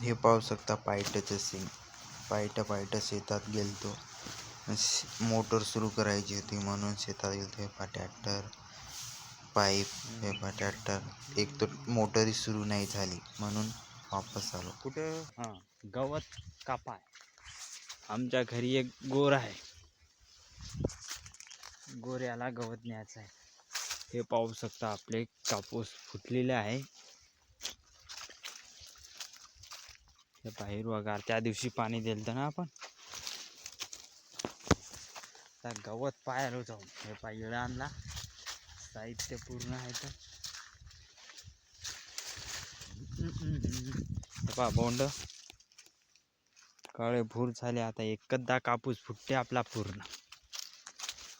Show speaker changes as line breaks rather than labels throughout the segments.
हे पाहू शकता पायट्याचं सीन पायट्या पायट्या शेतात गेलतो. मोटर सुरू करायची होती म्हणून शेतात गेलतो. हे पहा ट्रॅक्टर पाईप हे पहा ट्रॅक्टर. एक तर मोटरही सुरू नाही झाली म्हणून वापस आलो.
कुठे? हां गवत कापाय. आमच्या घरी एक गोर आहे. गोऱ्याला गवत न्यायचं आहे. हे पाहू शकता आपले कापूस फुटलेले आहे हे पहा हिरवागार त्या दिवशी पाणी दिलं ना आपण. त्या गवत पायालो जाऊन हे पाय आणला. साहित्य पूर्ण आहे तर. पा पहा बोंड. काळे भूर झाले. आता एकदा कापूस फुटते आपला पूर्ण.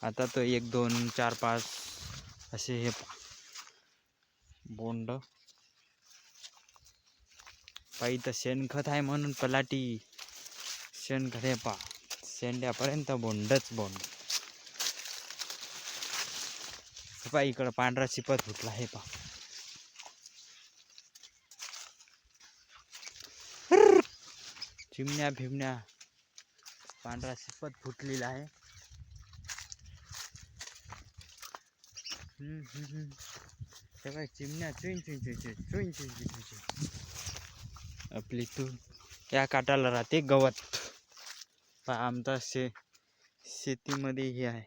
आता तो एक दोन चार पाच असे हे पा बोंड. पा इथं शेणखत आहे म्हणून पलाटी. शेणखत आहे पा शेंड्यापर्यंत बोंडच बोंड. पा इकडं पांढरा चिपत फुटला आहे पा चिमण्या भिमण्या पांढरा शिपत फुटलेला आहे. ते काय चिमण्या चुईन चुईन चुईन चुईन चुईन चुईन चुईन. आपली तू या काटाला राहते गवत. आमचा शे शेतीमध्ये हे आहे.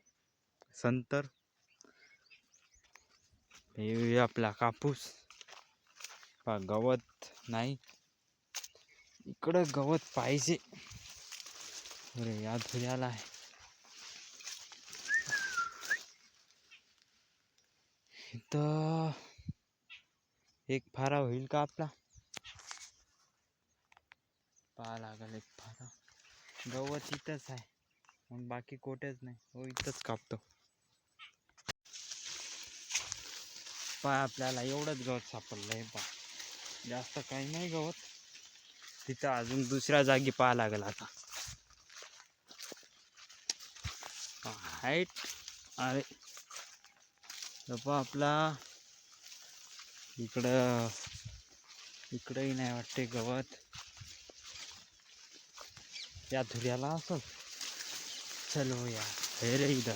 संतर. हे आपला कापूस. पा गवत नाही. इकडं गवत पाहिजे. अरे या धुऱ्याला आहे. इथं एक फारा होईल का आपला? पाहा लागल एक फारा गवत इथंच आहे. मग बाकी कोठेच नाही. हो इथंच कापतो. पहा आपल्याला एवढंच गवत सापडलं आहे जास्त काही नाही गवत. तिथं अजून दुसऱ्या जागी पाहा लागेल आता. हाईट अरे. बाबा आपला. इकडं. इकडंही नाही वाटते गवत. या धुऱ्याला असं चलो या है रे इधर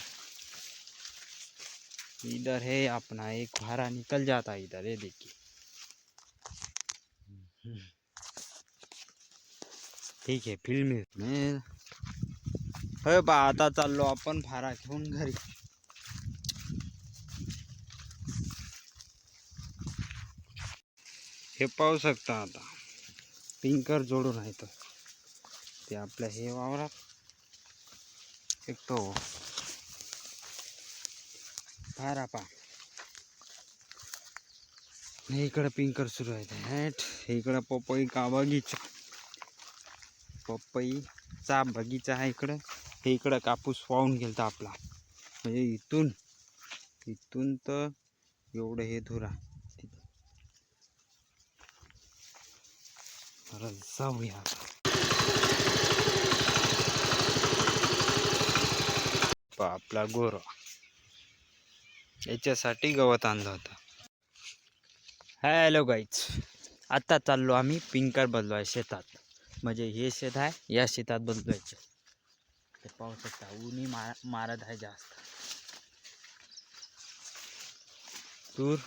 इधर है अपना एक भारा निकल जाता इधर ये देखिए. ठीक है फ़िल्म मी होय बा आता चाललो भारा घेऊन घरी हे शकता आता पिंकर जोडून आहे तर ते आपल्या हे वावरात एक तो फारापा हे इकडं पिंकर सुरू आहे हॅट हे इकडं पपई का बगीचा. पपईचा बगीचा आहे इकडं. हे इकडं कापूस वाहून गेलता आपला. म्हणजे इथून इथून तर एवढं हे धुरा. जाऊया आता. पहा आपला गोरा. याच्यासाठी गवत आणलं होतं. हॅलो गाईच आता चाललो आम्ही पिंकर बदलवाय शेतात. म्हणजे हे शेत आहे या शेतात बदलवायचं. ते पाहू शकता उन्ही मार मारत आहे जास्त. तूर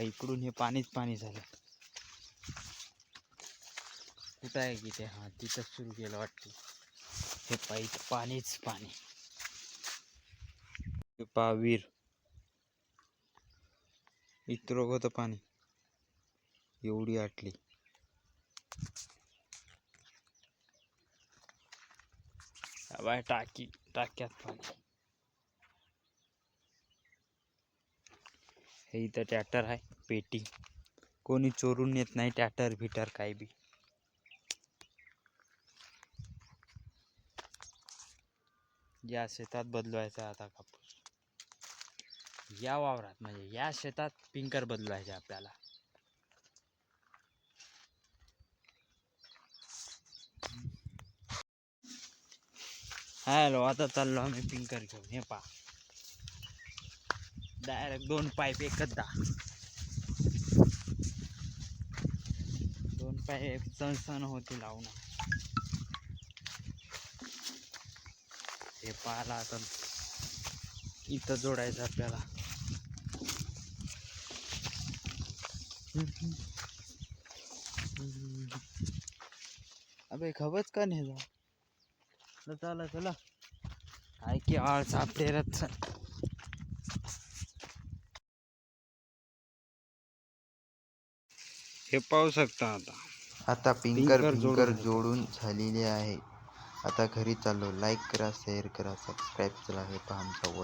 इकडून हे पाणीच पाणी झालं. कुठं आहे की ते? हां तिथंच सुरू केलं वाटते. हे पाणीच पाणी. पावीर. पहा इतरं होतं पाणी. एवढी आटली. बाय टाकी टाक्यात पाणी. हे इथं ट्रॅक्टर आहे पेटी. कोणी चोरून येत नाही ट्रॅक्टर भिटर काही बी. या शेतात बदलवायचा आता कापूस. या वावरात म्हणजे या शेतात पिंकर बदलवायचे आपल्याला. हॅलो आता चाललो आम्ही पिंकर घेऊन. हे पा डायरेक्ट दोन पाईप एकदा पाईप सण सण होते लावणं हे पाहायला आता इथं जोडायचं आपल्याला. अबे खबच का नाही जा चला, चला चला. काय की आळ सापडे रथ हे पाहू शकता आता.
आता पिंकर
पिंकर जोडून
झालेले आहे. आता घरी चाललो. लाईक करा शेअर करा सबस्क्राईब चला हे पहा आमचा वर